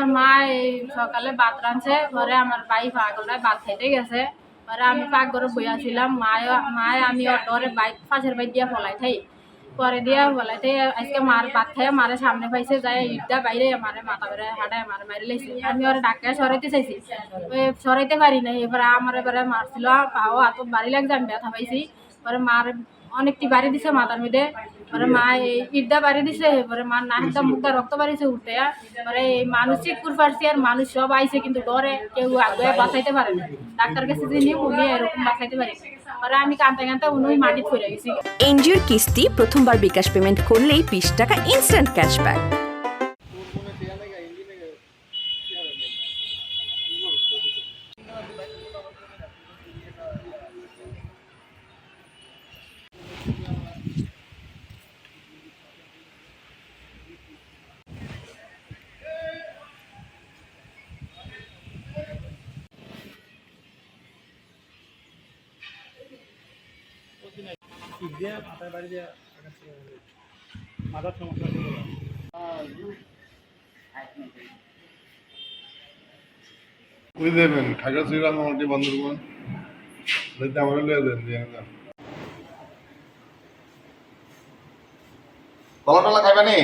আমার মা সকালে ভাত রাঁধছে পরে আমার ভাই পাগলটায় ভাত খাইতে গেছে। পরে আমি পাক ঘরে বইয়াছিলাম মায় মায় আমি অটোরে বাইক, পাশের বাইক দিয়া ফলাই থাই। পরে দিয়া ফলাই থাই, আজকে মার ভাত খাই, মারে সামনে পাইছে, যায় ইটটা বাইরে মারে মাথা বেড়ে হাঁটায় মারে মারি লাইছে। আমি ওরা ডাক্তার সরাইতে চাইছি। সরাইতে পারি না এবারে আমার এবারে মারছিল, পাও, হাতত বাড়ি লাগছে, আমি ব্যথা পাইছি। পরে মার অনেকটি বাড়ি দিছে মাথার মধ্যে। পরে মা ইটটা বাড়ি দিছে এবারে মার নাকটা মুখটা রক্ত বাড়িছে উঠতে পরে মানুষ চেক করে পারছি আর মানুষ সব আইছে কিন্তু ডরে, কেউ আগে বাঁচাইতে পারে না। ডাক্তার কাছে যে উনি এরকম বাঁচাইতে পারি। পরে আমি কাঁদতে কাঁদতে উনি মাটি করে গেছি। এনজিওর কিস্তি প্রথমবার বিকাশ পেমেন্ট করলেই বিশ টাকা ইনস্ট্যান্ট ক্যাশব্যাক ইট দিয়ে মাথায় বাড়ি দিয়ে মাথার সমস্যা দেবেন কলা টলা খাইবে নি?